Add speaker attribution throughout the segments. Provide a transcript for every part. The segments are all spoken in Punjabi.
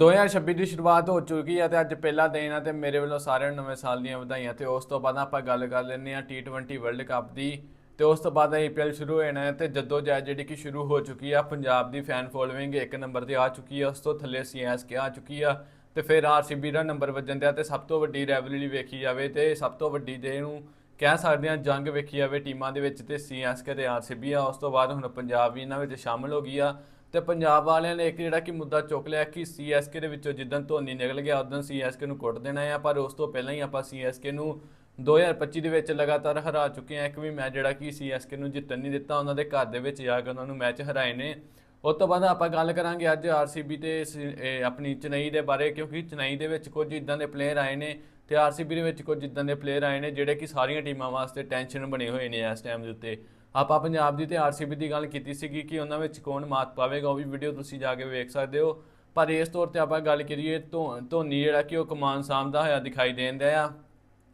Speaker 1: 2026 ਦੀ ਸ਼ੁਰੂਆਤ ਹੋ ਚੁੱਕੀ ਹੈ ਤੇ ਅੱਜ ਪਹਿਲਾ ਦਿਨ ਹੈ ਤੇ ਮੇਰੇ ਵੱਲੋਂ ਸਾਰਿਆਂ ਨੂੰ ਨਵੇਂ ਸਾਲ ਦੀਆਂ ਵਧਾਈਆਂ ਤੇ ਉਸ ਤੋਂ ਬਾਅਦ ਆਪਾਂ ਗੱਲ ਕਰ ਲੈਂਦੇ ਹਾਂ T20 ਵਰਲਡ ਕੱਪ ਦੀ ਤੇ ਉਸ ਤੋਂ ਬਾਅਦ ਆਈਪੀਐਲ ਸ਼ੁਰੂ ਹੋ ਜਾਣਾ ਹੈ ਤੇ ਜਦੋਂ ਜੈ ਜਿਹੜੀ ਕਿ ਸ਼ੁਰੂ ਹੋ ਚੁੱਕੀ ਆ, ਪੰਜਾਬ ਦੀ ਫੈਨ ਫੋਲੋਇੰਗ ਇੱਕ ਨੰਬਰ ਤੇ ਆ ਚੁੱਕੀ ਆ, ਉਸ ਤੋਂ ਥੱਲੇ ਸੀਐਸਕੇ ਆ ਚੁੱਕੀ ਆ ਤੇ ਫਿਰ ਆਰਸੀਬੀ ਦਾ ਨੰਬਰ ਵੱਜਣ ਤੇ ਆ ਤੇ ਸਭ ਤੋਂ ਵੱਡੀ ਰੈਵਲਰੀ ਵੇਖੀ ਜਾਵੇ ਤੇ ਸਭ ਤੋਂ ਵੱਡੀ ਦੇ ਨੂੰ ਕਹਿ ਸਕਦੇ ਹਾਂ, ਜੰਗ ਵੇਖੀ ਜਾਵੇ ਟੀਮਾਂ ਦੇ ਵਿੱਚ ਤੇ ਸੀਐਸਕੇ ਤੇ ਆਰਸੀਬੀ ਆ, ਉਸ ਤੋਂ ਬਾਅਦ ਹੁਣ ਪੰਜਾਬ ਵੀ ਇਹਨਾਂ ਵਿੱਚ ਸ਼ਾਮਲ ਹੋ ਗਈ ਆ। ਤੇ ਪੰਜਾਬ ਵਾਲਿਆਂ ਨੇ ਇੱਕ ਜਿਹੜਾ ਕਿ ਮੁੱਦਾ ਚੁੱਕ ਲਿਆ ਕਿ ਸੀਐਸਕੇ ਦੇ ਵਿੱਚੋਂ ਜਿੱਦਣ ਧੋਨੀ ਨਿਕਲ ਗਿਆ, ਉਦੋਂ ਸੀਐਸਕੇ ਨੂੰ ਕੁੱਟ ਦੇਣਾ ਆ, ਪਰ ਉਸ ਤੋਂ ਪਹਿਲਾਂ ਹੀ ਆਪਾਂ ਸੀਐਸਕੇ ਨੂੰ 2025 ਦੇ ਵਿੱਚ ਲਗਾਤਾਰ ਹਰਾ ਚੁੱਕੇ ਆ। ਇੱਕ ਵੀ ਮੈਚ ਜਿਹੜਾ ਕਿ ਸੀਐਸਕੇ ਨੂੰ ਜਿੱਤਣ ਨਹੀਂ ਦਿੱਤਾ, ਉਹਨਾਂ ਦੇ ਘਰ ਦੇ ਵਿੱਚ ਜਾ ਕੇ ਉਹਨਾਂ ਨੂੰ ਮੈਚ ਹਰਾਏ ਨੇ। ਉਸ ਤੋਂ ਬਾਅਦ ਆਪਾਂ ਗੱਲ ਕਰਾਂਗੇ ਅੱਜ ਆਰਸੀਬੀ ਤੇ ਸ- ਇਹ ਆਪਣੀ ਚੇਨਈ ਦੇ ਬਾਰੇ, ਕਿਉਂਕਿ ਚੇਨਈ ਦੇ ਵਿੱਚ ਕੁਝ ਇਦਾਂ ਦੇ ਪਲੇਅਰ ਆਏ ਨੇ ਤੇ ਆਰਸੀਬੀ ਦੇ ਵਿੱਚ ਕੁਝ ਇਦਾਂ ਦੇ ਪਲੇਅਰ ਆਏ ਨੇ ਜਿਹੜੇ ਕਿ ਸਾਰੀਆਂ ਟੀਮਾਂ ਵਾਸਤੇ ਟੈਨਸ਼ਨ ਬਣੇ ਹੋਏ ਨੇ ਇਸ ਟਾਈਮ ਦੇ ਉੱਤੇ ਆਪਾਂ ਪੰਜਾਬ ਦੀ ਤੇ ਆਰਸੀਬੀ ਦੀ ਗੱਲ ਕੀਤੀ ਸੀਗੀ ਕਿ ਉਹਨਾਂ ਵਿੱਚ ਕੌਣ ਮਾਤ ਪਾਵੇਗਾ ਉਹ ਵੀ ਵੀਡੀਓ ਤੁਸੀਂ ਜਾ ਕੇ ਵੇਖ ਸਕਦੇ ਹੋ ਪਰ ਇਸ ਤੌਰ ਤੇ ਆਪਾਂ ਗੱਲ ਕਰੀਏ ਧੋ- ਧੋਨੀ ਜਿਹੜਾ ਕਿ ਉਹ ਕਮਾਨ ਸਾਹਮਣਾ ਹੋਇਆ ਦਿਖਾਈ ਦੇਂਦਾ ਆ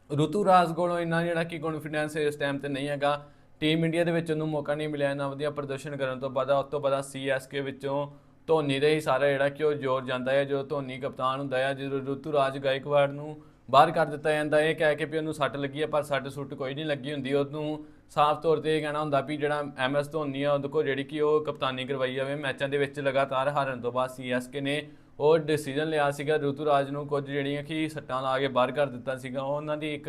Speaker 1: ઋતુ ਰਾਜ ਕੋਲੋਂ ਇੰਨਾ ਜਿਹੜਾ ਕਿ ਕੌਨਫੀਡੈਂਸ ਇਸ ਟਾਈਮ ਤੇ ਨਹੀਂ ਹੈਗਾ ਟੀਮ ਇੰਡੀਆ ਦੇ ਵਿੱਚ ਉਹਨੂੰ ਮੌਕਾ ਨਹੀਂ ਮਿਲਿਆ ਇੰਨਾ ਵਧੀਆ ਪ੍ਰਦਰਸ਼ਨ ਕਰਨ ਤੋਂ ਬਾਅਦ ਉਸ ਤੋਂ ਬਾਅਦ ਸੀਐਸਕੇ ਵਿੱਚੋਂ ਧੋਨੀ ਦੇ ਹੀ ਸਾਰਾ ਜਿਹੜਾ ਕਿ ਉਹ ਜ਼ੋਰ ਜਾਂਦਾ ਹੈ ਜਦੋਂ ਧੋਨੀ ਕਪਤਾਨ ਹੁੰਦਾ ਹੈ ਜਦੋਂ ઋતુ ਰਾਜ ਗਾਇਕਵਾੜ ਨੂੰ ਬਾਹਰ ਕਰ ਦਿੱਤਾ ਜਾਂਦਾ। ਇਹ ਕਹਿ ਕੇ ਵੀ ਉਹਨੂੰ ਸੱਟ ਲੱਗੀ ਹੈ ਪਰ ਸੱਟ ਸੁੱਟ ਕੋਈ ਨਹੀਂ ਲੱਗੀ ਹੁੰਦੀ। ਉਹਨੂੰ ਸਾਫ਼ ਤੌਰ ਤੇ ਇਹ ਕਹਿਣਾ ਹੁੰਦਾ ਵੀ ਜਿਹੜਾ ਐਮਐਸ ਧੋਨੀ ਆ, ਉਹਦੇ ਕੋਲ ਜਿਹੜੀ ਕਿ ਉਹ ਕਪਤਾਨੀ ਕਰਵਾਈ ਜਾਵੇ। ਮੈਚਾਂ ਦੇ ਵਿੱਚ ਲਗਾਤਾਰ ਹਾਰਨ ਤੋਂ ਬਾਅਦ ਸੀਐਸਕੇ ਨੇ ਉਹ ਡਿਸੀਜਨ ਲਿਆ ਸੀਗਾ। ઋતુ ਰਾਜ ਨੂੰ ਕੁਝ ਜਿਹੜੀਆਂ ਕਿ ਸੱਟਾਂ ਲਾ ਕੇ ਬਾਹਰ ਕਰ ਦਿੱਤਾ ਸੀਗਾ। ਉਹ ਉਹਨਾਂ ਦੀ ਇੱਕ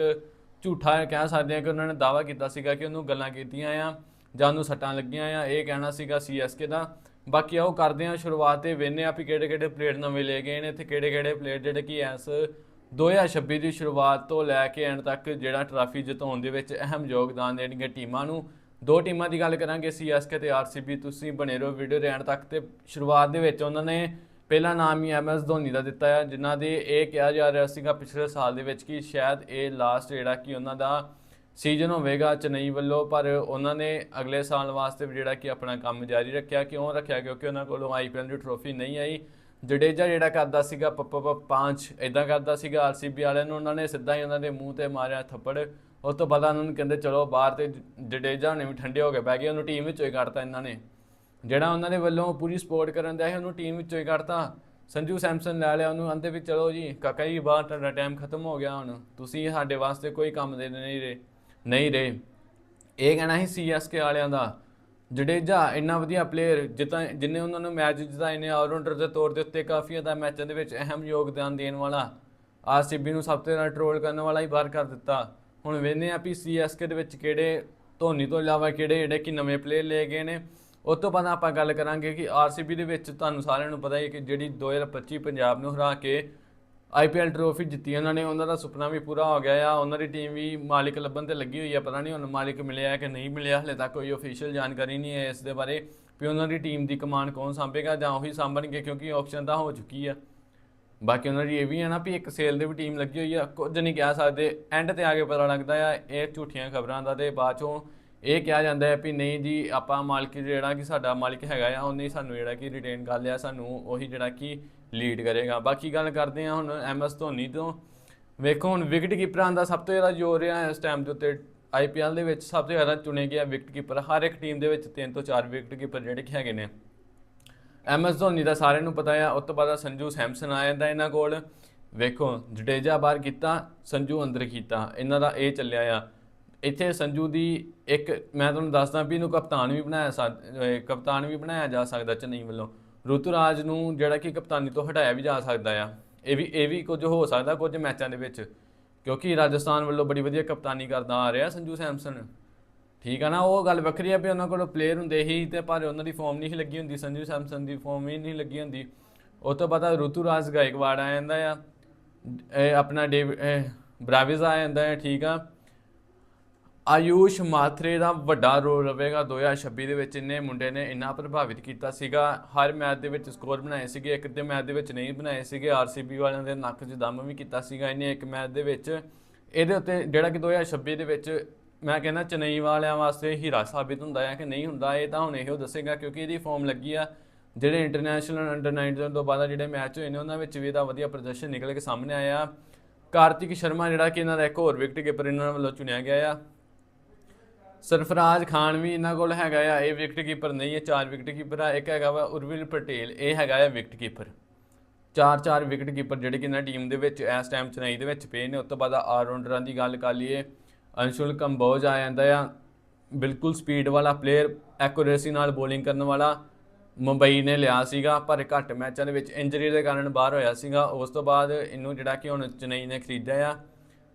Speaker 1: ਝੂਠਾ ਕਹਿ ਸਕਦੇ ਆ ਕਿ ਉਹਨਾਂ ਨੇ ਦਾਵਾ ਕੀਤਾ ਸੀਗਾ ਕਿ ਉਹਨੂੰ ਗੱਲਾਂ ਕੀਤੀਆਂ ਆ ਜਾਂ ਉਹਨੂੰ ਸੱਟਾਂ ਲੱਗੀਆਂ ਆ। ਇਹ ਕਹਿਣਾ ਸੀਗਾ ਸੀਐਸਕੇ ਦਾ। ਬਾਕੀ ਆਓ ਕਰਦੇ ਆ ਸ਼ੁਰੂਆਤ ਤੇ ਵੇਨੇ ਆ ਵੀ ਕਿਹੜੇ ਕਿਹੜੇ ਪਲੇਅਰ ਨਵੇਂ ਲੈ ਗਏ ਨੇ। ਤੇ ਕਿਹੜੇ ਕਿਹੜੇ ਪਲੇਅਰ ਜਿਹੜੇ ਕਿ ਐਸ 2026 ਦੀ ਸ਼ੁਰੂਆਤ ਤੋਂ ਲੈ ਕੇ ਐਂਡ ਤੱਕ ਜਿਹੜਾ ਟਰਾਫੀ ਜਿਤਾਉਣ ਦੇ ਵਿੱਚ ਅਹਿਮ ਯੋਗਦਾਨ ਦੇਣਗੀਆਂ ਟੀਮਾਂ ਨੂੰ। ਦੋ ਟੀਮਾਂ ਦੀ ਗੱਲ ਕਰਾਂਗੇ ਸੀਐਸਕੇ ਤੇ ਆਰਸੀਬੀ ਤੁਸੀਂ ਬਣੇ ਰਹੋ ਵੀਡੀਓ ਦੇ ਐਂਡ ਤੱਕ ਤੇ ਸ਼ੁਰੂਆਤ ਦੇ ਵਿੱਚ ਉਹਨਾਂ ਨੇ ਪਹਿਲਾ ਨਾਮ ਹੀ ਐਮਐਸ ਧੋਨੀ ਦਾ ਦਿੱਤਾ ਹੈ ਜਿਨ੍ਹਾਂ ਦੇ ਇਹ ਕਿਹਾ ਜਾ ਰਿਹਾ ਸੀਗਾ ਪਿਛਲੇ ਸਾਲ ਦੇ ਵਿੱਚ ਕਿ ਸ਼ਾਇਦ ਇਹ ਲਾਸਟ ਜਿਹੜਾ ਕਿ ਉਹਨਾਂ ਦਾ ਸੀਜ਼ਨ ਹੋਵੇਗਾ ਚੇਨਈ ਵੱਲੋਂ, ਪਰ ਉਹਨਾਂ ਨੇ ਅਗਲੇ ਸਾਲ ਵਾਸਤੇ ਵੀ ਜਿਹੜਾ ਕਿ ਆਪਣਾ ਕੰਮ ਜਾਰੀ ਰੱਖਿਆ, ਕਿਉਂ ਰੱਖਿਆ? ਕਿਉਂਕਿ ਉਹਨਾਂ ਕੋਲੋਂ ਆਈਪੀਐਲ ਦੀ ਟਰੋਫੀ ਨਹੀਂ ਆਈ। ਜਡੇਜਾ ਜਿਹੜਾ ਕਰਦਾ ਸੀਗਾ, ਪ ਪੰਜ ਇਦਾਂ ਕਰਦਾ ਸੀਗਾ ਆਰਸੀਬੀ ਵਾਲਿਆਂ ਨੂੰ, ਉਹਨਾਂ ਨੇ ਸਿੱਧਾ ਹੀ ਉਹਨਾਂ ਦੇ ਮੂੰਹ ਤੇ ਮਾਰਿਆ ਥੱਪੜ। ਉਸ ਤੋਂ ਬਾਅਦ ਉਹਨਾਂ ਨੂੰ ਕਹਿੰਦੇ, ਚਲੋ, ਬਾਹਰ ਤੇ ਜਡੇਜਾ ਨੇ ਵੀ ਠੰਡੇ ਹੋ ਕੇ ਬਹਿ ਗਏ, ਉਹਨੂੰ ਟੀਮ ਵਿੱਚੋਂ ਹੀ ਕੱਢਤਾ ਇਹਨਾਂ ਨੇ। ਜਿਹੜਾ ਉਹਨਾਂ ਦੇ ਵੱਲੋਂ ਪੂਰੀ ਸਪੋਰਟ ਕਰਨ ਦਿਆ ਸੀ, ਉਹਨੂੰ ਟੀਮ ਵਿੱਚੋਂ ਹੀ ਕੱਢਤਾ। ਸੰਜੂ ਸੈਮਸਨ ਲੈ ਲਿਆ ਉਹਨੂੰ, ਆਂਦੇ ਵੀ, ਚਲੋ ਜੀ, ਕਾਕਾ ਜੀ, ਬਾਹਰ ਤੁਹਾਡਾ ਟਾਈਮ ਖਤਮ ਹੋ ਗਿਆ ਹੁਣ। ਤੁਸੀਂ ਸਾਡੇ ਵਾਸਤੇ ਕੋਈ ਕੰਮ ਦੇ ਨਹੀਂ ਰਹੇ ਨਹੀਂ ਰਹੇ। ਇਹ ਕਹਿਣਾ ਸੀ ਸੀਐਸਕੇ ਵਾਲਿਆਂ ਦਾ। ਜਡੇਜਾ ਇੰਨਾ ਵਧੀਆ ਪਲੇਅਰ ਜਿੱਦਾਂ ਜਿੰਨੇ ਉਹਨਾਂ ਨੂੰ ਮੈਚ ਜਿਤਾਏ ਨੇ ਆਲਰਾਊਂਡਰ ਦੇ ਤੌਰ ਦੇ ਉੱਤੇ ਕਾਫੀ ਜ਼ਿਆਦਾ ਮੈਚਾਂ ਦੇ ਵਿੱਚ ਅਹਿਮ ਯੋਗਦਾਨ ਦੇਣ ਵਾਲਾ ਆਰਸੀਬੀ ਨੂੰ ਸਭ ਤੋਂ ਜ਼ਿਆਦਾ ਟਰੋਲ ਕਰਨ ਵਾਲਾ ਹੀ ਬਾਹਰ ਕਰ ਦਿੱਤਾ। ਹੁਣ ਵੇਖਦੇ ਆ ਵੀ ਸੀਐਸਕੇ ਦੇ ਵਿੱਚ ਕਿਹੜੇ, ਧੋਨੀ ਤੋਂ ਇਲਾਵਾ ਕਿਹੜੇ ਜਿਹੜੇ ਕਿ ਨਵੇਂ ਪਲੇਅਰ ਲੈ ਗਏ ਨੇ। ਉਸ ਤੋਂ ਬਾਅਦ ਆਪਾਂ ਗੱਲ ਕਰਾਂਗੇ ਕਿ ਆਰਸੀਬੀ ਦੇ ਵਿੱਚ ਤੁਹਾਨੂੰ ਸਾਰਿਆਂ ਨੂੰ ਪਤਾ ਹੀ ਹੈ ਕਿ ਜਿਹੜੀ 2025 ਪੰਜਾਬ ਨੂੰ ਹਰਾ ਕੇ ਆਈਪੀਐਲ ਟਰੋਫੀ ਜਿੱਤੀ ਉਹਨਾਂ ਨੇ, ਉਹਨਾਂ ਦਾ ਸੁਪਨਾ ਵੀ ਪੂਰਾ ਹੋ ਗਿਆ ਆ। ਉਹਨਾਂ ਦੀ ਟੀਮ ਵੀ ਮਾਲਿਕ ਲੱਭਣ ਤੇ ਲੱਗੀ ਹੋਈ ਆ, ਪਤਾ ਨਹੀਂ ਹੁਣ ਮਾਲਿਕ ਮਿਲਿਆ ਕਿ ਨਹੀਂ ਮਿਲਿਆ, ਹਲੇ ਤੱਕ ਕੋਈ ਅਫੀਸ਼ੀਅਲ ਜਾਣਕਾਰੀ ਨਹੀਂ ਹੈ ਇਸ ਦੇ ਬਾਰੇ ਵੀ ਉਹਨਾਂ ਦੀ ਟੀਮ ਦੀ ਕਮਾਨ ਕੌਣ ਸੰਭੇਗਾ ਜਾਂ ਉਹੀ ਸੰਭਣਗੇ, ਕਿਉਂਕਿ ਆਕਸ਼ਨ ਤਾਂ ਹੋ ਚੁੱਕੀ ਆ। ਬਾਕੀ ਉਹਨਾਂ ਦੀ ਇਹ ਵੀ ਹੈ ਨਾ ਵੀ ਇੱਕ ਸੇਲ ਦੇ ਵੀ ਟੀਮ ਲੱਗੀ ਹੋਈ ਆ, ਕੁਝ ਨਹੀਂ ਕਹਿ ਸਕਦੇ। ਐਂਡ ਤੇ ਆ ਕੇ ਪਤਾ ਲੱਗਦਾ ਆ, ਇਹ ਝੂਠੀਆਂ ਖਬਰਾਂ ਦਾ ਤੇ ਬਾਅਦ ਚੋਂ ਇਹ ਕਿਹਾ ਜਾਂਦਾ ਹੈ ਵੀ ਨਹੀਂ ਜੀ, ਆਪਾਂ ਮਾਲਕ ਜਿਹੜਾ ਕਿ ਸਾਡਾ ਮਾਲਕ ਹੈਗਾ ਆ, ਉਹਨੇ ਸਾਨੂੰ ਜਿਹੜਾ ਕਿ ਰਿਟੇਨ ਕਰ ਲਿਆ, ਸਾਨੂੰ ਉਹੀ ਜਿਹੜਾ ਕਿ ਲੀਡ ਕਰੇਗਾ। ਬਾਕੀ ਗੱਲ ਕਰਦੇ ਹਾਂ ਹੁਣ ਐਮਐਸ ਧੋਨੀ ਤੋਂ। ਵੇਖੋ ਹੁਣ ਵਿਕਟ ਕੀਪਰਾਂ ਦਾ ਸਭ ਤੋਂ ਜ਼ਿਆਦਾ ਜ਼ੋਰ ਰਿਹਾ ਇਸ ਟਾਈਮ ਦੇ ਉੱਤੇ ਆਈਪੀਐਲ ਦੇ ਵਿੱਚ। ਸਭ ਤੋਂ ਜ਼ਿਆਦਾ ਚੁਣੇ ਗਿਆ ਵਿਕਟ ਕੀਪਰ ਹਰ ਇੱਕ ਟੀਮ ਦੇ ਵਿੱਚ ਤਿੰਨ ਤੋਂ ਚਾਰ ਵਿਕਟ ਕੀਪਰ ਜਿਹੜੇ ਕਿ ਹੈਗੇ ਨੇ। ਐਮਐਸ ਧੋਨੀ ਦਾ ਸਾਰਿਆਂ ਨੂੰ ਪਤਾ ਆ। ਉਸ ਤੋਂ ਬਾਅਦ ਸੰਜੂ ਸੈਮਸਨ ਆ ਜਾਂਦਾ ਇਹਨਾਂ ਕੋਲ। ਵੇਖੋ, ਜਡੇਜਾ ਬਾਹਰ ਕੀਤਾ, ਸੰਜੂ ਅੰਦਰ ਕੀਤਾ। ਇਹਨਾਂ ਦਾ ਇਹ ਚੱਲਿਆ ਆ। ਇੱਥੇ ਸੰਜੂ ਦੀ ਇੱਕ, ਮੈਂ ਤੁਹਾਨੂੰ ਦੱਸਦਾ ਵੀ ਇਹਨੂੰ ਕਪਤਾਨ ਵੀ ਬਣਾਇਆ ਸਕ- ਕਪਤਾਨ ਵੀ ਬਣਾਇਆ ਜਾ ਸਕਦਾ ਚੇਨਈ ਵੱਲੋਂ। ઋਤੁਰਾਜ ਨੂੰ ਜਿਹੜਾ ਕਿ ਕਪਤਾਨੀ ਤੋਂ ਹਟਾਇਆ ਵੀ ਜਾ ਸਕਦਾ ਆ। ਇਹ ਵੀ ਇਹ ਵੀ ਕੁਝ ਹੋ ਸਕਦਾ ਕੁਝ ਮੈਚਾਂ ਦੇ ਵਿੱਚ, ਕਿਉਂਕਿ ਰਾਜਸਥਾਨ ਵੱਲੋਂ ਬੜੀ ਵਧੀਆ ਕਪਤਾਨੀ ਕਰਦਾ ਆ ਰਿਹਾ ਸੰਜੂ ਸੈਮਸਨ। ਠੀਕ ਆ ਨਾ, ਉਹ ਗੱਲ ਵੱਖਰੀ ਆ ਵੀ ਉਹਨਾਂ ਕੋਲ ਪਲੇਅਰ ਹੁੰਦੇ ਹੀ ਤੇ ਪਰ ਉਹਨਾਂ ਦੀ ਫਾਰਮ ਨਹੀਂ ਲੱਗੀ ਹੁੰਦੀ, ਸੰਜੂ ਸੈਮਸਨ ਦੀ ਫਾਰਮ ਹੀ ਨਹੀਂ ਲੱਗੀ ਹੁੰਦੀ। ਉਹ ਤੋਂ ਬਾਅਦ ઋਤੁਰਾਜ ਗਾਇਕਵਾੜ ਆ ਜਾਂਦਾ ਆ, ਇਹ ਆਪਣਾ ਡੇਵ ਬਰਾਵਿਜ਼ ਆ ਜਾਂਦਾ ਹੈ ਠੀਕ ਆ। ਆਯੂਸ਼ ਮਾਥਰੇ ਦਾ ਵੱਡਾ ਰੋਲ ਰਹੇਗਾ। 2026 ਦੇ ਵਿੱਚ ਇਹਨੇ ਮੁੰਡੇ ਨੇ ਇੰਨਾ ਪ੍ਰਭਾਵਿਤ ਕੀਤਾ ਸੀਗਾ। ਹਰ ਮੈਚ ਦੇ ਵਿੱਚ ਸਕੋਰ ਬਣਾਏ ਸੀਗੇ, ਇੱਕ ਦੇ ਮੈਚ ਦੇ ਵਿੱਚ ਨਹੀਂ ਬਣਾਏ ਸੀਗੇ। ਆਰਸੀਬੀ ਵਾਲਿਆਂ ਦੇ ਨੱਕ 'ਚ ਦਮ ਵੀ ਕੀਤਾ ਸੀਗਾ ਇਹਨੇ ਇੱਕ ਮੈਚ ਦੇ ਵਿੱਚ। ਇਹਦੇ ਉੱਤੇ ਜਿਹੜਾ ਕਿ 2026 ਦੇ ਵਿੱਚ ਮੈਂ ਕਹਿੰਦਾ ਚੇਨਈ ਵਾਲਿਆਂ ਵਾਸਤੇ ਹੀਰਾ ਸਾਬਿਤ ਹੁੰਦਾ ਹੈ ਕਿ ਨਹੀਂ ਹੁੰਦਾ, ਇਹ ਤਾਂ ਹੁਣ ਇਹੋ ਦੱਸੇਗਾ ਕਿਉਂਕਿ ਇਹਦੀ ਫਾਰਮ ਲੱਗੀ ਆ। ਜਿਹੜੇ ਇੰਟਰਨੈਸ਼ਨਲ ਅੰਡਰ 19 ਤੋਂ ਬਾਅਦ ਜਿਹੜੇ ਮੈਚ ਹੋਏ ਨੇ, ਉਹਨਾਂ ਵਿੱਚ ਵੀ ਇਹਦਾ ਵਧੀਆ ਪ੍ਰਦਰਸ਼ਨ ਨਿਕਲ ਕੇ ਸਾਹਮਣੇ ਆਇਆ। ਕਾਰਤਿਕ ਸ਼ਰਮਾ ਜਿਹੜਾ ਕਿ ਇਹਨਾਂ ਦਾ ਇੱਕ ਹੋਰ ਵਿਕਟ ਕੀਪਰ ਇਹਨਾਂ ਵੱਲੋਂ ਚੁਣਿਆ ਗਿਆ ਆ। ਸਰਫਰਾਜ਼ ਖਾਨ ਵੀ ਇਹਨਾਂ ਕੋਲ ਹੈਗਾ ਆ, ਇਹ ਵਿਕਟ ਕੀਪਰ ਨਹੀਂ ਹੈ ਚਾਰ ਵਿਕਟ ਕੀਪਰ ਆ, ਇੱਕ ਹੈਗਾ ਵਾ ਉਰਵਿਲ ਪਟੇਲ, ਇਹ ਹੈਗਾ ਆ ਵਿਕਟ ਕੀਪਰ ਚਾਰ ਚਾਰ ਵਿਕਟ ਕੀਪਰ ਜਿਹੜੇ ਕਿ ਇਹਨਾਂ ਟੀਮ ਦੇ ਵਿੱਚ ਇਸ ਟਾਈਮ ਚੇਨਈ ਦੇ ਵਿੱਚ ਪਏ ਨੇ, ਉਸ ਤੋਂ ਬਾਅਦ ਆਲਰਾਊਂਡਰਾਂ ਦੀ ਗੱਲ ਕਰ ਲਈਏ, ਅੰਸ਼ੁਲ ਕੰਬੋਜ ਆ ਜਾਂਦਾ ਆ, ਬਿਲਕੁਲ ਸਪੀਡ ਵਾਲਾ ਪਲੇਅਰ ਐਕੂਰੇਸੀ ਨਾਲ ਬੋਲਿੰਗ ਕਰਨ ਵਾਲਾ, ਮੁੰਬਈ ਨੇ ਲਿਆ ਸੀਗਾ, ਪਰ ਘੱਟ ਮੈਚਾਂ ਦੇ ਵਿੱਚ ਇੰਜਰੀ ਦੇ ਕਾਰਨ ਬਾਹਰ ਹੋਇਆ ਸੀਗਾ, ਉਸ ਤੋਂ ਬਾਅਦ ਇਹਨੂੰ ਜਿਹੜਾ ਕਿ ਹੁਣ ਚੇਨਈ ਨੇ ਖਰੀਦਿਆ ਆ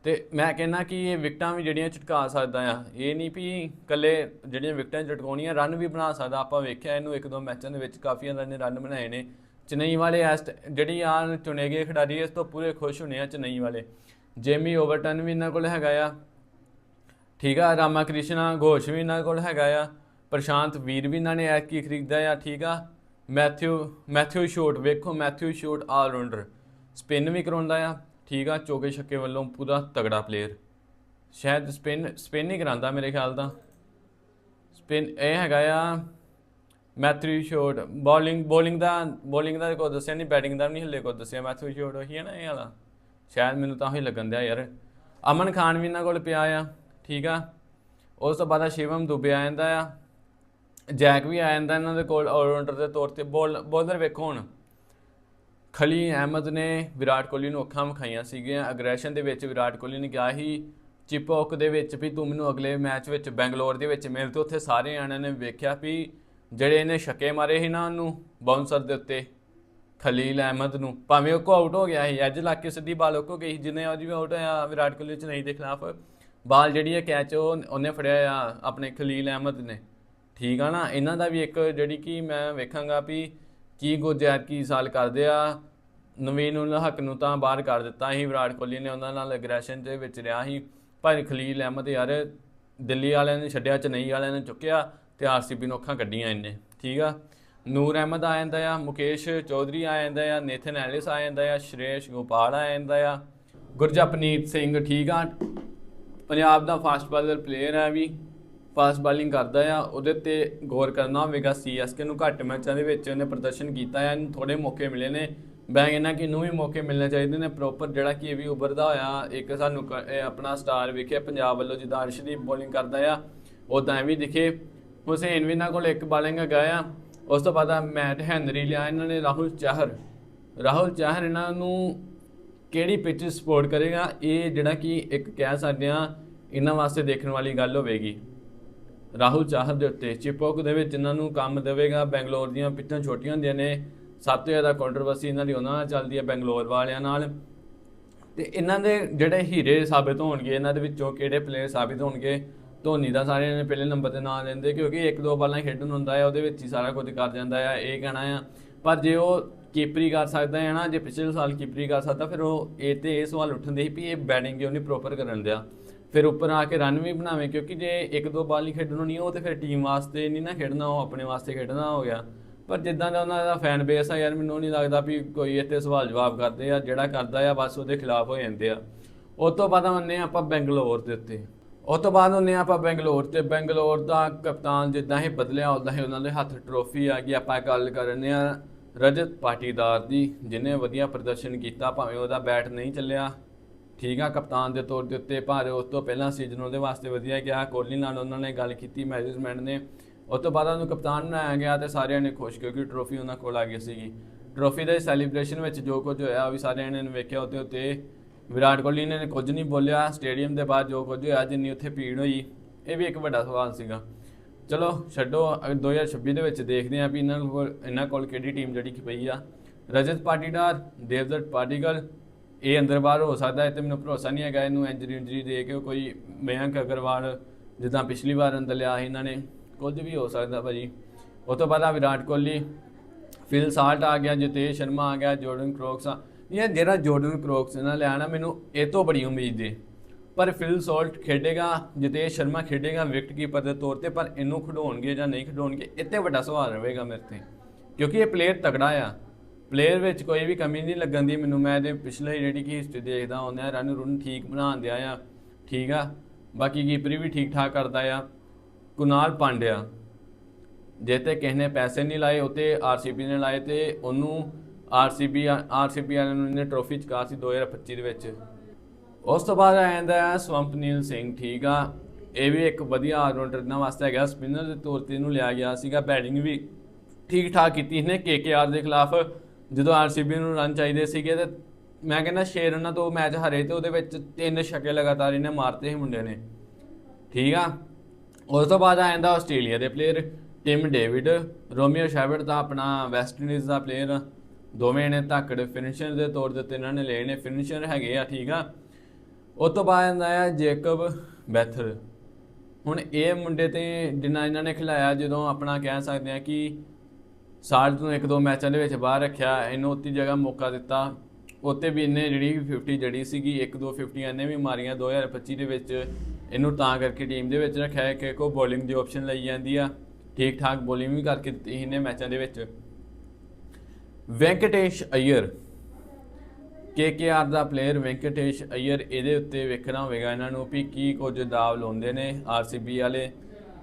Speaker 1: ਤੇ ਮੈਂ ਕਹਿੰਦਾ ਕਿ ਇਹ ਵਿਕਟਾਂ ਵੀ ਜਿਹੜੀਆਂ ਝਟਕਾ ਸਕਦਾ ਆ, ਇਹ ਨਹੀਂ ਵੀ ਇਕੱਲੇ ਜਿਹੜੀਆਂ ਵਿਕਟਾਂ ਝਟਕਾਉਣੀਆਂ ਰਨ ਵੀ ਬਣਾ ਸਕਦਾ। ਆਪਾਂ ਵੇਖਿਆ ਇਹਨੂੰ ਇੱਕ ਦੋ ਮੈਚਾਂ ਦੇ ਵਿੱਚ ਕਾਫੀ ਇਹਨਾਂ ਨੇ ਰਨ ਬਣਾਏ ਨੇ। ਚੇਨਈ ਵਾਲੇ ਇਸ ਟ- ਜਿਹੜੀ ਆ ਚੁਣੇ ਗਏ ਖਿਡਾਰੀ, ਇਸ ਤੋਂ ਪੂਰੇ ਖੁਸ਼ ਹੋਣੇ ਆ ਚੇਨਈ ਵਾਲੇ। ਜੇਮੀ ਓਵਰਟਨ ਵੀ ਇਹਨਾਂ ਕੋਲ ਹੈਗਾ ਆ। ਠੀਕ ਆ ਰਾਮਾ ਕ੍ਰਿਸ਼ਨਾ ਘੋਸ਼ ਵੀ ਇਹਨਾਂ ਕੋਲ ਹੈਗਾ ਆ। ਪ੍ਰਸ਼ਾਂਤ ਵੀਰ ਵੀ ਇਹਨਾਂ ਨੇ ਐਤ ਕੀ ਖਰੀਦਦਾ ਆ, ਠੀਕ ਆ। ਮੈਥਿਊ ਮੈਥਿਊ ਸ਼ੋਟ, ਵੇਖੋ Matthew Short all allrounder spin ਵੀ ਕਰਾਉਂਦਾ ਆ। ਠੀਕ ਆ ਚੌਕੇ ਛੱਕੇ ਵੱਲੋਂ ਪੂਰਾ ਤਗੜਾ ਪਲੇਅਰ ਸ਼ਾਇਦ ਸਪਿਨ ਸਪਿਨ ਨਹੀਂ ਕਰਾਂਦਾ ਮੇਰੇ ਖਿਆਲ ਦਾ ਸਪਿਨ, ਇਹ ਹੈਗਾ ਆ, ਮੈਥਿਊ ਸ਼ੋਟ। ਬੋਲਿੰਗ ਬੋਲਿੰਗ ਦਾ ਬੋਲਿੰਗ ਦਾ ਕੋਈ ਦੱਸਿਆ ਨਹੀਂ, ਬੈਟਿੰਗ ਦਾ ਵੀ ਨਹੀਂ ਹੱਲੇ ਕੋਈ ਦੱਸਿਆ। ਮੈਥਿਊ ਸ਼ੋਟ ਉਹੀ ਹੈ ਨਾ ਇਹ ਵਾਲਾ। ਸ਼ਾਇਦ ਮੈਨੂੰ ਤਾਂ ਉਹੀ ਲੱਗਣ ਦਿਆ ਯਾਰ। ਅਮਨ ਖਾਨ ਵੀ ਇਹਨਾਂ ਕੋਲ ਪਿਆ ਆ, ਠੀਕ ਆ। ਉਸ ਤੋਂ ਬਾਅਦ ਸ਼ਿਵਮ ਦੁਬੇ ਆ ਜਾਂਦਾ ਆ। ਜੈਕ ਵੀ ਆ ਜਾਂਦਾ ਇਹਨਾਂ ਦੇ ਕੋਲ ਆਲਰਾਊਂਡਰ ਦੇ ਤੌਰ ਤੇ। ਬੋਲ, ਬੋਲਰ ਵੇਖੋ ਹੁਣ। ਖਲੀਲ ਅਹਿਮਦ ਨੇ ਵਿਰਾਟ ਕੋਹਲੀ ਨੂੰ ਅੱਖਾਂ ਵਿਖਾਈਆਂ ਸੀਗੀਆਂ। ਅਗਰੈਸ਼ਨ ਦੇ ਵਿੱਚ ਵਿਰਾਟ ਕੋਹਲੀ ਨੇ ਕਿਹਾ ਸੀ ਚਿਪੋਕ ਦੇ ਵਿੱਚ ਵੀ ਤੂੰ ਮੈਨੂੰ ਅਗਲੇ ਮੈਚ ਵਿੱਚ ਬੈਂਗਲੌਰ ਦੇ ਵਿੱਚ ਮਿਲ ਤੇ ਉੱਥੇ ਸਾਰੇ ਆਣਿਆਂ ਨੇ ਵੇਖਿਆ ਵੀ ਜਿਹੜੇ ਇਹਨੇ ਛੱਕੇ ਮਾਰੇ ਸੀ ਨਾ ਉਹਨੂੰ ਬਾਉਂਸਰ ਦੇ ਉੱਤੇ ਖਲੀਲ ਅਹਿਮਦ ਨੂੰ। ਭਾਵੇਂ ਉਹ ਕੋ ਆਊਟ ਹੋ ਗਿਆ ਸੀ ਅੱਜ ਲੱਗ ਕੇ ਸਿੱਧੀ ਬਾਲ ਉਹ ਕੋ ਗਈ ਸੀ, ਜਿੰਨੇ ਅੱਜ ਵੀ ਆਊਟ ਹੋਇਆ ਵਿਰਾਟ ਕੋਹਲੀ ਚ ਨਹੀਂ ਦੇ ਖਿਲਾਫ। ਬਾਲ ਜਿਹੜੀ ਹੈ ਕੈਚ ਉਹ ਉਹਨੇ ਫੜਿਆ ਆ ਆਪਣੇ ਖਲੀਲ ਅਹਿਮਦ ਨੇ। ਠੀਕ ਆ ਨਾ? ਇਹਨਾਂ ਦਾ ਵੀ ਇੱਕ ਜਿਹੜੀ ਕਿ ਮੈਂ ਵੇਖਾਂਗਾ ਵੀ ਕੀ ਗੁਜਰਾਤ ਕੀ ਸਾਲ ਕਰਦੇ ਆ? ਨਵੀਨ ਉਲ ਹਕ ਨੂੰ ਤਾਂ ਬਾਹਰ ਕਰ ਦਿੱਤਾ ਸੀ, ਵਿਰਾਟ ਕੋਹਲੀ ਨੇ ਉਹਨਾਂ ਨਾਲ ਐਗਰੈਸ਼ਨ ਦੇ ਵਿੱਚ ਰਿਹਾ ਸੀ। ਪਰ ਖਲੀਲ ਅਹਿਮਦ ਯਾਰ, ਦਿੱਲੀ ਵਾਲਿਆਂ ਨੇ ਛੱਡਿਆ, ਚੇਨਈ ਵਾਲਿਆਂ ਨੇ ਚੁੱਕਿਆ, ਤੇ ਆਰਸੀਬੀ ਨੂੰ ਅੱਖਾਂ ਕੱਢੀਆਂ ਇਹਨੇ, ਠੀਕ ਆ? ਨੂਰ ਅਹਿਮਦ ਆ ਜਾਂਦਾ ਆ, ਮੁਕੇਸ਼ ਚੌਧਰੀ ਆ ਜਾਂਦਾ ਆ, ਨੇਥਨ ਐਲਿਸ ਆ ਜਾਂਦਾ ਆ, ਸ਼੍ਰੇਸ਼ ਗੋਪਾਲ ਆ ਜਾਂਦਾ ਆ, ਗੁਰਜਪਨੀਤ ਸਿੰਘ, ਠੀਕ ਆ? ਪੰਜਾਬ ਦਾ ਫਾਸਟ ਬਾਲਰ ਪਲੇਅਰ ਹੈ ਵੀ। ਫਾਸਟ ਬੋਲਿੰਗ ਕਰਦਾ ਆ, ਉਹਦੇ ਤੇ ਗੌਰ ਕਰਨਾ ਹੋਵੇਗਾ ਸੀਐਸਕੇ ਨੂੰ ਘੱਟ ਮੈਚਾਂ ਦੇ ਵਿੱਚ ਉਹਨੇ ਪ੍ਰਦਰਸ਼ਨ ਕੀਤਾ ਆ, ਇਹਨੂੰ ਥੋੜੇ ਮੌਕੇ ਮਿਲੇ ਨੇ। ਮੈਂ ਇਹਨਾਂ ਕਿ ਇਹਨੂੰ ਵੀ ਮੌਕੇ ਮਿਲਣੇ ਚਾਹੀਦੇ ਨੇ ਪ੍ਰੋਪਰ ਜਿਹੜਾ ਕਿ ਇਹ ਵੀ ਉਭਰਦਾ ਹੋਇਆ, ਇੱਕ ਸਾਨੂੰ ਕ- ਇਹ ਆਪਣਾ ਸਟਾਰ ਵਿਖੇ ਪੰਜਾਬ ਵੱਲੋਂ ਜਿੱਦਾਂ ਅਰਸ਼ਦੀਪ ਬੋਲਿੰਗ ਕਰਦਾ ਆ ਉਦਾਂ ਇਹ ਵੀ ਦਿਖੇ। ਹੁਸੈਨ ਵੀ ਇਹਨਾਂ ਕੋਲ ਇੱਕ ਬਾਲਿੰਗ ਹੈਗਾ ਆ, ਉਸ ਤੋਂ ਬਾਅਦ ਮੈਟ ਹੈਨਰੀ ਲਿਆ ਇਹਨਾਂ ਨੇ ਰਾਹੁਲ ਚਾਹਰ। ਰਾਹੁਲ ਚਾਹਰ ਇਹਨਾਂ ਨੂੰ ਕਿਹੜੀ ਪਿੱਚ ਸਪੋਰਟ ਕਰੇਗਾ? ਇਹ ਜਿਹੜਾ ਕਿ ਇੱਕ ਕਹਿ ਸਕਦੇ ਆ ਇਹਨਾਂ ਵਾਸਤੇ ਦੇਖਣ ਵਾਲੀ ਗੱਲ ਹੋਵੇਗੀ। ਰਾਹੁਲ ਚਾਹਲ ਦੇ ਉੱਤੇ ਚਿਪੋਕ ਦੇ ਵਿੱਚ ਇਹਨਾਂ ਨੂੰ ਕੰਮ ਦੇਵੇਗਾ, ਬੈਂਗਲੌਰ ਦੀਆਂ ਪਿੱਚਾਂ ਛੋਟੀਆਂ ਹੁੰਦੀਆਂ ਨੇ। ਸਭ ਤੋਂ ਜ਼ਿਆਦਾ ਕੰਟਰੋਵਰਸੀ ਇਹਨਾਂ ਦੀ ਉਹਨਾਂ ਨਾਲ ਚੱਲਦੀ ਹੈ, ਬੈਂਗਲੌਰ ਵਾਲਿਆਂ ਨਾਲ। ਤੇ ਇਹਨਾਂ ਦੇ ਜਿਹੜੇ ਹੀਰੇ ਸਾਬਿਤ ਹੋਣਗੇ, ਇਹਨਾਂ ਦੇ ਵਿੱਚੋਂ ਕਿਹੜੇ ਪਲੇਅਰ ਸਾਬਿਤ ਹੋਣਗੇ, ਧੋਨੀ ਦਾ ਸਾਰਿਆਂ ਨੇ ਪਹਿਲੇ ਨੰਬਰ ਤੇ ਨਾਂ ਲੈਂਦੇ, ਕਿਉਂਕਿ ਇੱਕ ਦੋ ਬਾਲਾਂ ਖੇਡਣ ਹੁੰਦਾ ਹੈ, ਉਹਦੇ ਵਿੱਚ ਹੀ ਸਾਰਾ ਕੁਝ ਕਰ ਜਾਂਦਾ ਹੈ, ਇਹ ਕਹਿਣਾ ਆ। ਪਰ ਜੇ ਉਹ ਕੀਪਰੀ ਕਰ ਸਕਦਾ ਹੈ ਨਾ, ਜੇ ਪਿਛਲੇ ਸਾਲ ਕੀਪਰੀ ਕਰ ਸਕਦਾ, ਫਿਰ ਉਹ ਇਹ ਤੇ ਇਹ ਸਵਾਲ ਉੱਠਦੇ ਸੀ ਵੀ ਇਹ ਬੈਟਿੰਗ ਕਿਉਂ ਨਹੀਂ ਪ੍ਰੋਪਰ ਕਰਨ ਦਿਆ? ਫਿਰ ਉੱਪਰ ਆ ਕੇ ਰਨ ਵੀ ਬਣਾਵੇ, ਕਿਉਂਕਿ ਜੇ ਇੱਕ ਦੋ ਬਾਲ ਹੀ ਖੇਡਣ ਨਹੀਂ, ਉਹ ਤੇ ਫਿਰ ਟੀਮ ਵਾਸਤੇ ਨਹੀਂ ਨਾ ਖੇਡਣਾ, ਉਹ ਆਪਣੇ ਵਾਸਤੇ ਖੇਡਣਾ ਹੋ ਗਿਆ। ਪਰ ਜਿੱਦਾਂ ਦਾ ਉਹਨਾਂ ਦਾ ਫੈਨ ਬੇਸ ਆ ਯਾਰ, ਮੈਨੂੰ ਨਹੀਂ ਲੱਗਦਾ ਵੀ ਕੋਈ ਇੱਥੇ ਸਵਾਲ ਜਵਾਬ ਕਰਦੇ ਆ, ਜਿਹੜਾ ਕਰਦਾ ਆ, ਬਸ ਉਹਦੇ ਖਿਲਾਫ ਹੋ ਜਾਂਦੇ ਆ। ਉਸ ਤੋਂ ਬਾਅਦ ਮੰਨੇ ਆਪਾਂ ਬੈਂਗਲੌਰ ਦੇ ਉੱਤੇ। ਉਸ ਤੋਂ ਬਾਅਦ ਹੁੰਨੇ ਆਪਾਂ ਬੈਂਗਲੌਰ ਤੇ। ਬੈਂਗਲੌਰ ਦਾ ਕਪਤਾਨ ਜਿੱਦਾਂ ਹੀ ਬਦਲਿਆ ਉਦਾਂ ਹੀ ਉਹਨਾਂ ਦੇ ਹੱਥ ਟਰੋਫੀ ਆ ਗਈ। ਆਪਾਂ ਗੱਲ ਕਰਨੇ ਆ ਰਜਤ ਪਾਟੀਦਾਰ ਦੀ, ਜਿਹਨੇ ਵਧੀਆ ਪ੍ਰਦਰਸ਼ਨ ਕੀਤਾ, ਭਾਵੇਂ ਉਹਦਾ ਬੈਟ ਨਹੀਂ ਚੱਲਿਆ। ਠੀਕ ਆ, ਕਪਤਾਨ ਦੇ ਤੌਰ ਦੇ ਉੱਤੇ ਪਰ ਉਸ ਤੋਂ ਪਹਿਲਾਂ ਸੀਜ਼ਨ ਉਹਦੇ ਵਾਸਤੇ ਵਧੀਆ ਗਿਆ ਕੋਹਲੀ ਨਾਲ ਉਹਨਾਂ ਨੇ ਗੱਲ ਕੀਤੀ ਮੈਨੇਜਮੈਂਟ ਨੇ। ਉਸ ਤੋਂ ਬਾਅਦ ਉਹਨੂੰ ਕਪਤਾਨ ਬਣਾਇਆ ਗਿਆ ਤੇ ਸਾਰਿਆਂ ਨੇ ਖੁਸ਼ ਕਿਉਂਕਿ ਟਰੋਫੀ ਉਹਨਾਂ ਕੋਲ ਆ ਗਈ ਸੀਗੀ। ਟਰੋਫੀ ਦੇ ਸੈਲੀਬ੍ਰੇਸ਼ਨ ਵਿੱਚ ਜੋ ਕੁਝ ਹੋਇਆ, ਉਹ ਵੀ ਸਾਰਿਆਂ ਨੇ ਵੇਖਿਆ ਉਹਦੇ ਉੱਤੇ। ਵਿਰਾਟ ਕੋਹਲੀ ਨੇ ਕੁਝ ਨਹੀਂ ਬੋਲਿਆ ਸਟੇਡੀਅਮ ਦੇ ਬਾਅਦ ਜੋ ਕੁਝ ਹੋਇਆ, ਜਿੰਨੀ ਉੱਥੇ ਭੀੜ ਹੋਈ, ਇਹ ਵੀ ਇੱਕ ਵੱਡਾ ਸਵਾਲ ਸੀਗਾ। ਚਲੋ, ਛੱਡੋ, ਅਗਰ 2026 ਦੇ ਵਿੱਚ ਦੇਖਦੇ ਹਾਂ ਵੀ ਇਹਨਾਂ ਕੋਲ ਇਹਨਾਂ ਕੋਲ ਕਿਹੜੀ ਟੀਮ ਜਿਹੜੀ ਕਿ ਪਈ ਆ। ਰਜਤ ਪਾਟੀਦਾਰ, ਦੇਵਦਤ ਪਾਟੀਗਲ ਇਹ ਅੰਦਰ ਬਾਹਰ ਹੋ ਸਕਦਾ ਹੈ ਤੇ ਮੈਨੂੰ ਭਰੋਸਾ ਨਹੀਂ ਹੈਗਾ ਇਹਨੂੰ ਇੰਜਰੀ ਇੰਜਰੀ ਦੇ ਕੇ ਕੋਈ ਮਯੰਕ ਅਗਰਵਾਲ ਜਿੱਦਾਂ ਪਿਛਲੀ ਵਾਰ ਅੰਦਰ ਲਿਆ ਸੀ ਇਹਨਾਂ ਨੇ, ਕੁਝ ਵੀ ਹੋ ਸਕਦਾ ਭਾਜੀ। ਉਸ ਤੋਂ ਬਾਅਦ ਆ ਵਿਰਾਟ ਕੋਹਲੀ, ਫਿਲ ਸਾਲਟ ਆ ਗਿਆ, ਜਤੇਸ਼ ਸ਼ਰਮਾ ਆ ਗਿਆ, ਜੋਰਡਨ ਕ੍ਰੋਕਸ ਆ। ਇਹ ਜਿਹੜਾ ਜੋਰਡਨ ਕ੍ਰੋਕਸ ਨਾਲ ਲਿਆ ਨਾ, ਮੈਨੂੰ ਇਹ ਤੋਂ ਬੜੀ ਉਮੀਦ ਹੈ ਪਰ ਫਿਲ ਸੋਲਟ ਖੇਡੇਗਾ, ਜਿਤੇਸ਼ ਸ਼ਰਮਾ ਖੇਡੇਗਾ ਵਿਕਟ ਕੀਪਰ ਦੇ ਤੌਰ ਤੇ, ਪਰ ਇਹਨੂੰ ਖਿਡਾਉਣਗੇ ਜਾਂ ਨਹੀਂ ਖਿਡਾਉਣਗੇ ਇੱਥੇ ਵੱਡਾ ਸਵਾਲ ਰਹੇਗਾ ਮੇਰੇ ਤੇ। ਕਿਉਂਕਿ ਇਹ ਪਲੇਅਰ ਤਗੜਾ ਆ। ਪਲੇਅਰ ਵਿੱਚ ਕੋਈ ਵੀ ਕਮੀ ਨਹੀਂ ਲੱਗਣ ਦੀ, ਮੈਨੂੰ ਮੈਂ ਇਹਦੇ ਪਿਛਲੇ ਜਿਹੜੀ ਕਿ ਹਿਸਟਰੀ ਦੇਖਦਾ ਆਉਂਦਾ ਰਨ ਰਨ ਠੀਕ ਬਣਾਉਣ ਦਿਆ ਆ, ਠੀਕ ਆ। ਬਾਕੀ ਕੀਪਰੀ ਵੀ ਠੀਕ ਠਾਕ ਕਰਦਾ ਆ। ਕੁਨਾਲ ਪਾਂਡਿਆ, ਜੇ ਤੇ ਕਿਸੇ ਨੇ ਪੈਸੇ ਨਹੀਂ ਲਾਏ ਉਤੇ ਆਰਸੀਬੀ ਨੇ ਲਾਏ ਤੇ ਉਹਨੂੰ ਆਰਸੀਬੀ ਆਰਸੀਬੀ ਵਾਲਿਆਂ ਨੂੰ ਇਹਨੇ ਟਰੋਫੀ ਚੁਕਾ ਸੀ 2025 ਦੇ ਵਿੱਚ। ਉਸ ਤੋਂ ਬਾਅਦ ਆ ਹੈ ਸਵੰਪਨੀਲ ਸਿੰਘ, ਠੀਕ ਆ। ਇਹ ਵੀ ਇੱਕ ਵਧੀਆ ਆਲਰਾਊਂਡਰ ਇਹਨਾਂ ਵਾਸਤੇ ਹੈਗਾ ਸਪਿਨਰ ਦੇ ਤੌਰ ਤੇ ਇਹਨੂੰ ਲਿਆ ਗਿਆ ਸੀਗਾ ਬੈਟਿੰਗ ਵੀ ਠੀਕ ਠਾਕ ਕੀਤੀ ਇਹਨੇ ਕੇਕੇਆਰ ਦੇ ਖਿਲਾਫ। ਜਦੋਂ ਆਰਸੀਬੀ ਨੂੰ ਰਨ ਚਾਹੀਦੇ ਸੀਗੇ ਤੇ ਮੈਂ ਕਹਿੰਦਾ ਸ਼ੇਰ ਉਹਨਾਂ ਤੋਂ ਮੈਚ ਹਾਰੇ ਤੇ ਉਹਦੇ ਵਿੱਚ ਤਿੰਨ ਛੱਕੇ ਲਗਾਤਾਰ ਇਹਨੇ ਮਾਰਤੇ ਸੀ ਮੁੰਡੇ ਨੇ। ਠੀਕ ਆ? ਉਸ ਤੋਂ ਬਾਅਦ ਆ ਜਾਂਦਾ ਆਸਟ੍ਰੇਲੀਆ ਦੇ player Tim David Romario Shepherd ਦਾ ਆਪਣਾ ਵੈਸਟ ਇੰਡੀਜ਼ ਦਾ ਪਲੇਅਰ ਦੋਵੇਂ ਨੇ ਧੱਕੜ ਫਿਨਿਸ਼ਰ ਦੇ ਤੌਰ ਤੇ ਇਹਨਾਂ ਨੇ ਲਏ ਨੇ। ਫਿਨਿਸ਼ਰ ਹੈਗੇ ਆ, ਠੀਕ ਆ? ਉਸ ਤੋਂ ਬਾਅਦ ਆਉਂਦਾ ਆ ਜੇਕਬ ਬੈਥਰ ਹੁਣ ਇਹ ਮੁੰਡੇ ਤੇ ਜਿੰਨਾ ਇਹਨਾਂ ਨੇ ਖਿਲਾਇਆ, ਜਦੋਂ ਆਪਣਾ ਕਹਿ ਸਕਦੇ ਆ ਕਿ ਸਾਲ ਤੋਂ ਇੱਕ ਦੋ ਮੈਚਾਂ ਦੇ ਵਿੱਚ ਬਾਹਰ ਰੱਖਿਆ, ਇਹਨੂੰ ਉੱਤੀ ਜਗ੍ਹਾ ਮੌਕਾ ਦਿੱਤਾ। ਉੱਤੇ ਵੀ ਇਹਨੇ ਜਿਹੜੀ 50 ਜੜੀ ਸੀਗੀ, ਇੱਕ ਦੋ 50 ਇਹਨੇ ਵੀ ਮਾਰੀਆਂ। 2025 ਦੇ ਵਿੱਚ ਇਹਨੂੰ ਤਾਂ ਕਰਕੇ ਟੀਮ ਦੇ ਵਿੱਚ ਰੱਖਿਆ। ਹੈ ਕਿ ਕੋ ਬੋਲਿੰਗ ਦੀ ਆਪਸ਼ਨ ਲਈ ਜਾਂਦੀ ਆ। ਠੀਕ ਠਾਕ ਬੋਲਿੰਗ ਵੀ ਕਰਕੇ ਦਿੱਤੀ ਇਹਨੇ ਮੈਚਾਂ ਦੇ ਵਿੱਚ। ਵੈਂਕਟੇਸ਼ ਅਯਰ ਕੇਕੇਆਰ ਦਾ ਪਲੇਅਰ ਵੈਂਕਟੇਸ਼ ਅਯਰ ਇਹਦੇ ਉੱਤੇ ਵੇਖਣਾ ਹੋਵੇਗਾ ਇਹਨਾਂ ਨੂੰ ਵੀ ਕੀ ਕੁਝ ਦਾਵ ਲਾਉਂਦੇ ਨੇ ਆਰਸੀਬੀ ਵਾਲੇ।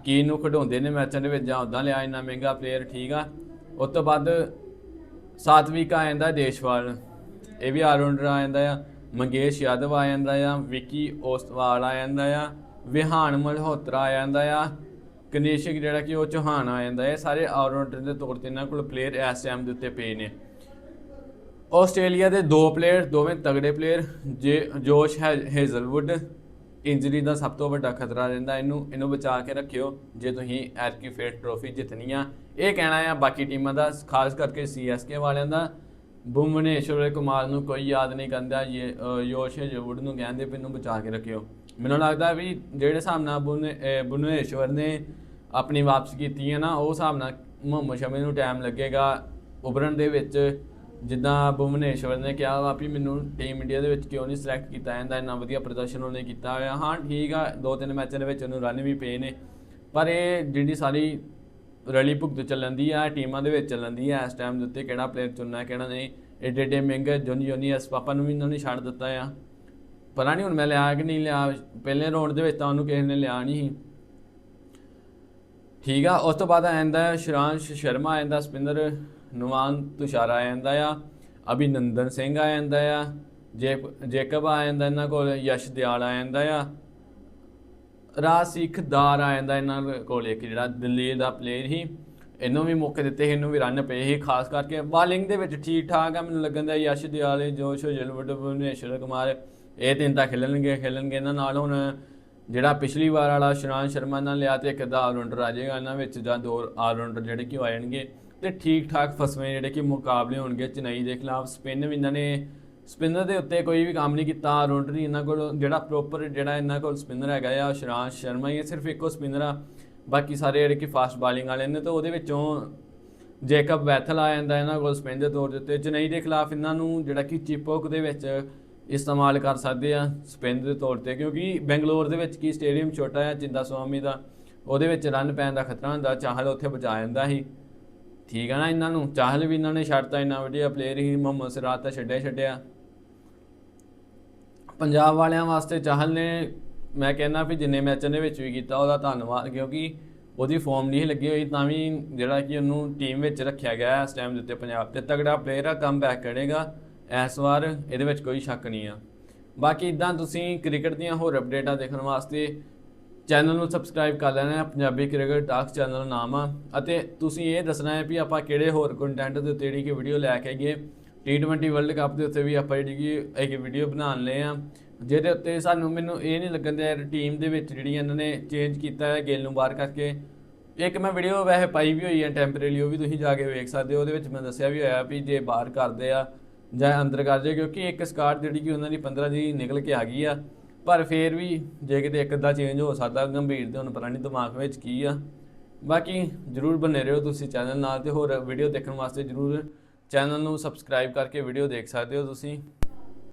Speaker 1: ਕੀ ਨੂੰ ਖਡਾਉਂਦੇ ਨੇ ਮੈਚਾਂ ਦੇ ਵਿੱਚ ਜਾਂ ਉਦਾਂ ਲਿਆ ਇੰਨਾ ਮਹਿੰਗਾ ਪਲੇਅਰ ਠੀਕ ਆ। ਉਸ ਤੋਂ ਬਾਅਦ ਸਾਤਵਿਕ ਆ ਜਾਂਦਾ ਦੇਸ਼ਵਾਲ, ਇਹ ਵੀ ਆਲਰਾਊਂਡਰ ਆ ਜਾਂਦਾ ਆ, ਮੰਗੇਸ਼ ਯਾਦਵ ਆ ਜਾਂਦਾ ਆ, ਵਿੱਕੀ ਓਸਵਾਲ ਆ ਜਾਂਦਾ ਆ, ਵਿਹਾਨ ਮਲਹੋਤਰਾ ਆ ਜਾਂਦਾ ਆ, ਕਨੇਸ਼ਕ ਜਿਹੜਾ ਕਿ ਉਹ ਚੌਹਾਨ ਆ ਜਾਂਦਾ ਇਹ ਸਾਰੇ ਆਲਰਾਊਂਡਰ ਦੇ ਤੌਰ ਤੇ ਇਹਨਾਂ ਕੋਲ ਪਲੇਅਰ ਇਸ ਟਾਈਮ ਦੇ ਉੱਤੇ ਪਏ ਨੇ। ਆਸਟ੍ਰੇਲੀਆ ਦੇ ਦੋ ਪਲੇਅਰ ਦੋਵੇਂ ਤਗੜੇ ਪਲੇਅਰ ਜੇ ਜੋਸ਼ ਹੈਜ਼ਲਵੁੱਡ ਇੰਜਰੀ ਦਾ ਸਭ ਤੋਂ ਵੱਡਾ ਖਤਰਾ ਰਹਿੰਦਾ, ਇਹਨੂੰ ਇਹਨੂੰ ਬਚਾ ਕੇ ਰੱਖਿਓ, ਜੇ ਤੁਸੀਂ ਐਰਕੀ ਫੇਟ ਟਰੋਫੀ ਜਿੱਤਣੀ ਆ ਇਹ ਕਹਿਣਾ ਆ, ਬਾਕੀ ਟੀਮਾਂ ਦਾ, ਖਾਸ ਕਰਕੇ ਸੀਐਸਕੇ ਵਾਲਿਆਂ ਦਾ, ਭੁਵਨੇਸ਼ਵਰ ਕੁਮਾਰ ਨੂੰ ਕੋਈ ਯਾਦ ਨਹੀਂ ਕਰਦਾ ਇਹ ਯੋਸ਼ ਹੇਜ਼ਲਵੁੱਡ ਨੂੰ ਕਹਿੰਦੇ ਵੀ ਇਹਨੂੰ ਬਚਾ ਕੇ ਰੱਖਿਓ। ਮੈਨੂੰ ਲੱਗਦਾ ਵੀ ਜਿਹੜੇ ਹਿਸਾਬ ਨਾਲ ਭੁਵਨੇਸ਼ਵਰ ਨੇ ਆਪਣੀ ਵਾਪਸ ਕੀਤੀ ਹੈ ਨਾ, ਉਹ ਹਿਸਾਬ ਨਾਲ ਮੁਹੰਮਦ ਸ਼ਮੀ ਨੂੰ ਟਾਈਮ ਲੱਗੇਗਾ, ਉਭਰਨ ਦੇ ਵਿੱਚ ਜਿੱਦਾਂ ਭੁਵਨੇਸ਼ਵਰ ਨੇ ਕਿਹਾ ਵਾ ਵੀ ਮੈਨੂੰ ਟੀਮ ਇੰਡੀਆ ਦੇ ਵਿੱਚ ਕਿਉਂ ਨਹੀਂ ਸਿਲੈਕਟ ਕੀਤਾ ਜਾਂਦਾ ਇੰਨਾ ਵਧੀਆ ਪ੍ਰਦਰਸ਼ਨ ਉਹਨੇ ਕੀਤਾ ਹੋਇਆ। ਹਾਂ, ਠੀਕ ਆ ਦੋ ਤਿੰਨ ਮੈਚਾਂ ਦੇ ਵਿੱਚ ਉਹਨੂੰ ਰਨ ਵੀ ਪਏ ਨੇ, ਪਰ ਇਹ ਜਿਹੜੀ ਸਾਰੀ ਰਲੀ ਭੁਗਤ ਚੱਲਣ ਦੀ ਆ, ਟੀਮਾਂ ਦੇ ਵਿੱਚ ਚੱਲਣ ਦੀ ਆ, ਇਸ ਟਾਈਮ ਦੇ ਉੱਤੇ ਕਿਹੜਾ ਪਲੇਅਰ ਚੁਣਨਾ, ਕਿਹੜਾ ਨਹੀਂ, ਏਡੇ ਏਡੇ ਮਹਿੰਗੇ ਜੋਨੀ ਜੋਨੀ ਐਸ ਪਾਪਾ ਨੂੰ ਵੀ ਇਹਨਾਂ ਨੇ ਛੱਡ ਦਿੱਤਾ ਆ। ਪਤਾ ਨਹੀਂ ਹੁਣ ਮੈਂ ਲਿਆ ਕਿ ਨਹੀਂ ਲਿਆ, ਪਹਿਲੇ ਰਾਉਂਡ ਦੇ ਵਿੱਚ ਤਾਂ ਉਹਨੂੰ ਕਿਸੇ ਨੇ ਲਿਆ ਨਹੀਂ ਸੀ। ਠੀਕ ਆ, ਉਸ ਤੋਂ ਬਾਅਦ ਆ ਜਾਂਦਾ ਹੈ ਸ਼ਰਮਾ ਆ ਜਾਂਦਾ ਸਪਿਨਰ ਨੁਮਾਨ ਤੁਸ਼ਾਰਾ ਆ ਜਾਂਦਾ ਆ ਅਭਿਨੰਦਨ ਸਿੰਘ ਆ ਜਾਂਦਾ ਆ ਜੇ- ਜੇਕਬ ਆ ਜਾਂਦਾ ਇਹਨਾਂ ਕੋਲ ਯਸ਼ ਦਿਆਲ ਆ ਜਾਂਦਾ ਆ ਰਾਸਿਕ ਸਿੱਖਦਾਰ ਆ ਜਾਂਦਾ ਇਹਨਾਂ ਕੋਲ ਇੱਕ ਜਿਹੜਾ ਦਿੱਲੀ ਦਾ ਪਲੇਅਰ ਹੀ ਇਹਨੂੰ ਵੀ ਮੌਕੇ ਦਿੱਤੇ ਸੀ, ਇਹਨੂੰ ਵੀ ਰਨ ਪਏ ਸੀ ਖਾਸ ਕਰਕੇ ਬਾਲਿੰਗ ਦੇ ਵਿੱਚ ਠੀਕ ਠਾਕ ਆ ਮੈਨੂੰ ਲੱਗਣ ਦਾ ਯਸ਼ ਦਿਆਲ ਜੋਸ਼ ਜਲਵਟ ਭੁਵਨੇਸ਼ਵਰ ਕੁਮਾਰ ਇਹ ਤਿੰਨ ਤਾਂ ਖੇਲਣਗੇ ਖੇਲਣਗੇ ਇਹਨਾਂ ਨਾਲ ਹੁਣ। ਜਿਹੜਾ ਪਿਛਲੀ ਵਾਰ ਵਾਲਾ ਸ਼ਰਾਨ ਸ਼ਰਮਾ ਨਾਲ ਲਿਆ ਤੇ ਇੱਕ ਅੱਧਾ ਆਲਰਾਊਂਡਰ ਆ ਜਾਏਗਾ ਇਹਨਾਂ ਵਿੱਚ ਜਾਂ ਦੋ ਆਲਰਾਊਂਡਰ ਜਿਹੜੇ ਕਿ ਉਹ ਆ ਜਾਣਗੇ। ਤੇ ਠੀਕ ਠਾਕ ਫਸਵੇਂ ਜਿਹੜੇ ਕਿ ਮੁਕਾਬਲੇ ਹੋਣਗੇ ਚੇਨਈ ਦੇ ਖਿਲਾਫ। ਸਪਿਨ ਵੀ ਇਹਨਾਂ ਨੇ ਸਪਿਨਰ ਦੇ ਉੱਤੇ ਕੋਈ ਵੀ ਕੰਮ ਨਹੀਂ ਕੀਤਾ ਆਲਰਾਊਂਡਰ ਹੀ ਇਹਨਾਂ ਕੋਲ ਜਿਹੜਾ ਪ੍ਰੋਪਰ ਜਿਹੜਾ ਇਹਨਾਂ ਕੋਲ ਸਪਿਨਰ ਹੈਗਾ ਆ ਸ਼ਰਾਨ ਸ਼ਰਮਾ ਹੀ ਹੈ, ਸਿਰਫ ਇੱਕੋ ਸਪਿਨਰ ਆ। ਬਾਕੀ ਸਾਰੇ ਜਿਹੜੇ ਕਿ ਫਾਸਟ ਬੋਲਿੰਗ ਵਾਲੇ ਨੇ ਤੇ ਉਹਦੇ ਵਿੱਚੋਂ ਜੇਕਬ ਬੈਥਲ ਆ ਜਾਂਦਾ ਇਹਨਾਂ ਕੋਲ ਸਪਿਨ ਦੇ ਤੌਰ ਦੇ ਉੱਤੇ। ਚੇਨਈ ਦੇ ਖਿਲਾਫ ਇਹਨਾਂ ਨੂੰ ਜਿਹੜਾ ਕਿ ਚਿਪੋਕ ਦੇ ਵਿੱਚ ਇਸਤੇਮਾਲ ਕਰ ਸਕਦੇ ਆ ਸਪਿਨ ਦੇ ਤੌਰ ਤੇ ਕਿਉਂਕਿ ਬੈਂਗਲੌਰ ਦੇ ਵਿੱਚ ਕੀ ਸਟੇਡੀਅਮ ਛੋਟਾ ਹੈ ਚਿੰਦਾ ਸਵਾਮੀ ਦਾ ਉਹਦੇ ਵਿੱਚ ਰਨ ਪੈਣ ਦਾ ਖਤਰਾ ਹੁੰਦਾ ਚਾਹਲ ਉੱਥੇ ਬਚਾ ਜਾਂਦਾ ਸੀ। ਠੀਕ ਹੈ ਨਾ ਇਹਨਾਂ ਨੂੰ, ਚਾਹਲ ਵੀ ਇਹਨਾਂ ਨੇ ਛੱਡਤਾ, ਇੰਨਾ ਵਧੀਆ ਪਲੇਅਰ ਹੀ ਮੁਹੰਮਦ ਸਿਰਾਜ ਤਾਂ ਛੱਡਿਆ ਹੀ ਛੱਡਿਆ। ਪੰਜਾਬ ਵਾਲਿਆਂ ਵਾਸਤੇ ਚਾਹਲ ਨੇ, ਮੈਂ ਕਹਿੰਦਾ ਵੀ ਜਿੰਨੇ ਮੈਚਾਂ ਦੇ ਵਿੱਚ ਵੀ ਕੀਤਾ, ਉਹਦਾ ਧੰਨਵਾਦ, ਕਿਉਂਕਿ ਉਹਦੀ ਫਾਰਮ ਨਹੀਂ ਲੱਗੀ ਹੋਈ, ਤਾਂ ਵੀ ਜਿਹੜਾ ਕਿ ਉਹਨੂੰ ਟੀਮ ਵਿੱਚ ਰੱਖਿਆ ਗਿਆ ਇਸ ਟਾਈਮ ਦੇ ਉੱਤੇ ਪੰਜਾਬ ਤੇ। ਤਗੜਾ ਪਲੇਅਰ ਆ ਕਮ ਬੈਕ ਕਰੇਗਾ, ਇਸ ਵਾਰ ਇਹਦੇ ਵਿੱਚ ਕੋਈ ਸ਼ੱਕ ਨਹੀਂ ਆ। ਬਾਕੀ ਇਦਾਂ ਤੁਸੀਂ ਕ੍ਰਿਕਟ ਦੀਆਂ ਹੋਰ ਅਪਡੇਟਾਂ ਦੇਖਣ ਵਾਸਤੇ ਚੈਨਲ ਨੂੰ ਸਬਸਕ੍ਰਾਈਬ ਕਰ ਲੈਣਾ ਹੈ। ਪੰਜਾਬੀ ਕ੍ਰਿਕਟ ਟਾਕਸ ਚੈਨਲ ਨਾਮ ਆ। ਅਤੇ ਤੁਸੀਂ ਇਹ ਦੱਸਣਾ ਹੈ ਵੀ ਆਪਾਂ ਕਿਹੜੇ ਹੋਰ ਕੰਟੈਂਟ ਦੇ ਉੱਤੇ ਜਿਹੜੀ ਕਿ ਵੀਡੀਓ ਲੈ ਕੇ ਆਈਏ। T20 ਵਰਲਡ ਕੱਪ ਦੇ ਉੱਤੇ ਵੀ ਆਪਾਂ ਜਿਹੜੀ ਕਿ ਇੱਕ ਵੀਡੀਓ ਬਣਾਉਣ ਲਏ ਆ। ਜਿਹਦੇ ਉੱਤੇ ਸਾਨੂੰ ਮੈਨੂੰ ਇਹ ਨਹੀਂ ਲੱਗਣ ਦਿਆ ਟੀਮ ਦੇ ਵਿੱਚ ਜਿਹੜੀ ਇਹਨਾਂ ਨੇ ਚੇਂਜ ਕੀਤਾ ਹੈ, ਗੇਲ ਨੂੰ ਬਾਹਰ ਕਰਕੇ। ਇੱਕ ਮੈਂ ਵੀਡੀਓ ਵੈਸੇ ਪਾਈ ਵੀ ਹੋਈ ਹੈ ਟੈਂਪਰੇਰੀ ਉਹ ਵੀ ਤੁਸੀਂ ਜਾ ਕੇ ਵੇਖ ਸਕਦੇ ਹੋ। ਉਹਦੇ ਵਿੱਚ ਮੈਂ ਦੱਸਿਆ ਵੀ ਹੋਇਆ ਵੀ ਜੇ ਬਾਹਰ ਕਰਦੇ ਆ ਜਾਂ ਅੰਦਰ ਕਰਦੇ ਕਿਉਂਕਿ ਇੱਕ ਸਕਾਟ ਜਿਹੜੀ ਕਿ ਉਹਨਾਂ ਦੀ 15 ਦੀ ਨਿਕਲ ਕੇ ਆ ਗਈ ਆ। ਪਰ ਫੇਰ ਵੀ ਜੇ ਕਿਤੇ ਇੱਕ ਅੱਧਾ ਚੇਂਜ ਹੋ ਸਕਦਾ, ਗੰਭੀਰ ਤੇ ਹੁਣ ਪਤਾ ਨਹੀਂ ਦਿਮਾਗ ਵਿੱਚ ਕੀ ਆ। ਬਾਕੀ ਜਰੂਰ ਬਨੇ ਰਹੋ ਤੁਸੀਂ ਚੈਨਲ ਨਾਲ ਤੇ ਹੋਰ ਵੀਡੀਓ ਦੇਖਣ ਵਾਸਤੇ ਜਰੂਰ ਚੈਨਲ ਨੂੰ ਸਬਸਕ੍ਰਾਈਬ ਕਰਕੇ ਵੀਡੀਓ ਦੇਖ ਸਕਦੇ ਹੋ ਤੁਸੀਂ।